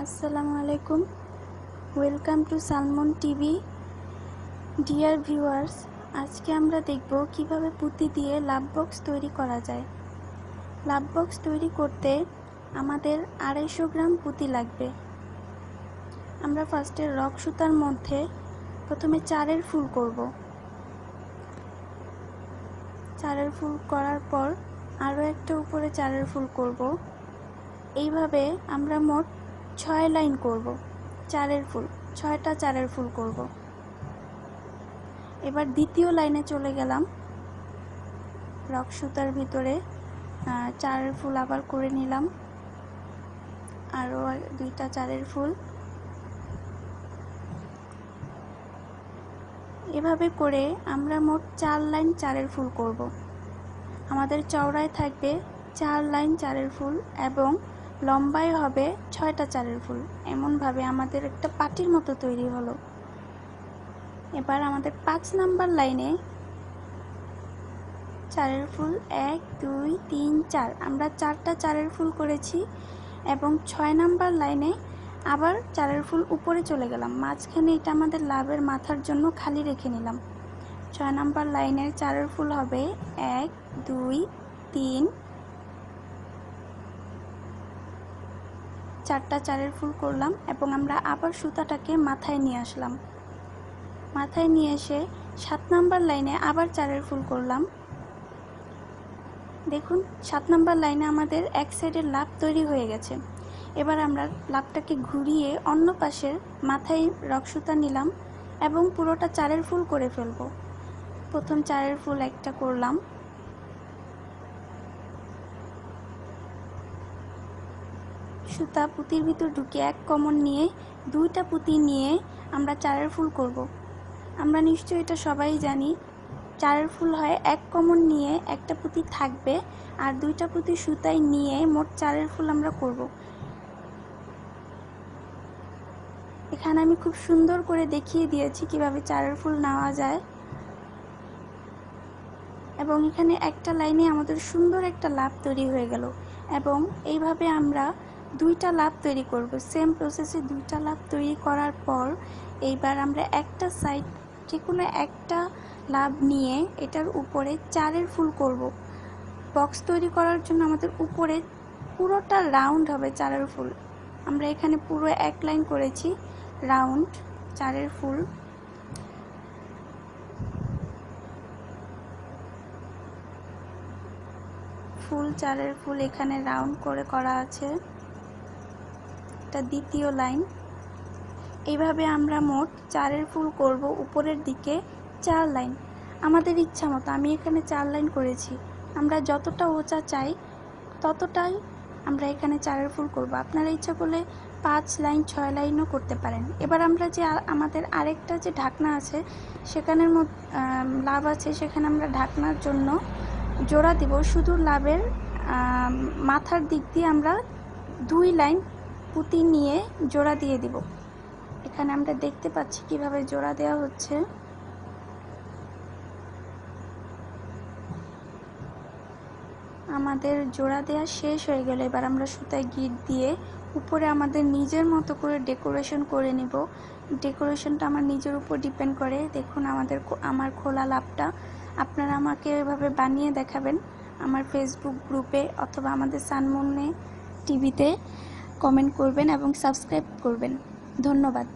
আসসালামু আলাইকুম। Welcome to Salman TV dear viewers আজকে আমরা দেখব কীভাবে পুঁতি দিয়ে লাভ বক্স তৈরি করা যায়। লাভ বক্স তৈরি করতে আমাদের আড়াইশো গ্রাম পুঁতি লাগবে। আমরা ফার্স্টে রক সুতার মধ্যে প্রথমে চারের ফুল করব। চারের ফুল করার পর আরও একটা উপরে চারের ফুল করব। এইভাবে আমরা মোট ছয় লাইন করব চারের ফুল, ছয়টা চারের ফুল করব। এবার দ্বিতীয় লাইনে চলে গেলাম। রক সুতার ভিতরে চারের ফুল আবার করে নিলাম। আরও দুইটা চারের ফুল। এভাবে করে আমরা মোট চার লাইন চারের ফুল করব। আমাদের চওড়ায় থাকবে চার লাইন চারের ফুল এবং লম্বায় হবে ছয়টা চারের ফুল। এমনভাবে আমাদের একটা পাটির মতো তৈরি হলো। এবার আমাদের পাঁচ নাম্বার লাইনে চারের ফুল এক, দুই, তিন, চার। আমরা চারটা চারের ফুল করেছি এবং ছয় নাম্বার লাইনে আবার চারের ফুল উপরে চলে গেলাম। মাঝখানে এটা আমাদের লাভের মাথার জন্য খালি রেখে নিলাম। ছয় নাম্বার লাইনের চারের ফুল হবে এক, দুই, তিন চারটা চারের ফুল করলাম এবং আমরা আবার সুতাটাকে মাথায় নিয়ে আসলাম। মাথায় নিয়ে এসে সাত নাম্বার লাইনে আবার চারের ফুল করলাম। দেখুন, সাত নাম্বার লাইনে আমাদের এক সাইডের লাভ তৈরি হয়ে গেছে। এবার আমরা লাভটাকে ঘুরিয়ে অন্য পাশের মাথায় রক সুতা নিলাম এবং পুরোটা চারের ফুল করে ফেলব। প্রথম চারের ফুল একটা করলাম। সুতা পুঁতির ভিতর ঢুকে এক কমন নিয়ে, দুইটা পুঁতি নিয়ে আমরা চারের ফুল করব। আমরা নিশ্চয়ই এটা সবাই জানি, চারের ফুল হয় এক কমন নিয়ে একটা পুঁতি থাকবে আর দুইটা পুঁতি সুতায় নিয়ে মোট চারের ফুল আমরা করব। এখানে আমি খুব সুন্দর করে দেখিয়ে দিয়েছি কীভাবে চারের ফুল নেওয়া যায় এবং এখানে একটা লাইনে আমাদের সুন্দর একটা লাভ তৈরি হয়ে গেল এবং এইভাবে আমরা দুইটা লাভ তৈরি করব। সেম প্রসেসে দুইটা লাভ তৈরি করার পর এইবার আমরা একটা সাইড যে কোনো একটা লাভ নিয়ে এটার উপরে চারের ফুল করব। বক্স তৈরি করার জন্য আমাদের উপরে পুরোটা রাউন্ড হবে চারের ফুল। আমরা এখানে পুরো এক লাইন করেছি রাউন্ড চারের ফুল। ফুল, চারের ফুল এখানে রাউন্ড করে করা আছে। এটা দ্বিতীয় লাইন। এইভাবে আমরা মোট চারের ফুল করব উপরের দিকে চার লাইন। আমাদের ইচ্ছা মতো, আমি এখানে চার লাইন করেছি। আমরা যতটা ওচা চাই, ততটাই আমরা এখানে চারের ফুল করব। আপনারা ইচ্ছা করলে পাঁচ লাইন, ছয় লাইনও করতে পারেন। এবার আমরা যে আমাদের আরেকটা যে ঢাকনা আছে, সেখানের লাভ আছে, সেখানে আমরা ঢাকনার জন্য জোড়া দিব। শুধু লাভের মাথার দিক দিয়ে আমরা দুই লাইন পুঁতি নিয়ে জোড়া দিয়ে দিব। এখানে আমরা দেখতে পাচ্ছি কীভাবে জোড়া দেওয়া হচ্ছে। আমাদের জোড়া দেওয়া শেষ হয়ে গেলে। এবার আমরা সুতায় গিট দিয়ে উপরে আমাদের নিজের মতো করে ডেকোরেশন করে নিব। ডেকোরেশনটা আমার নিজের উপর ডিপেন্ড করে। দেখুন আমাদের আমার খোলা লাভটা। আপনারা আমাকে এভাবে বানিয়ে দেখাবেন। আমার ফেসবুক গ্রুপে অথবা আমাদের সানমুনে টিভিতে। কমেন্ট করবেন এবং সাবস্ক্রাইব করবেন। ধন্যবাদ।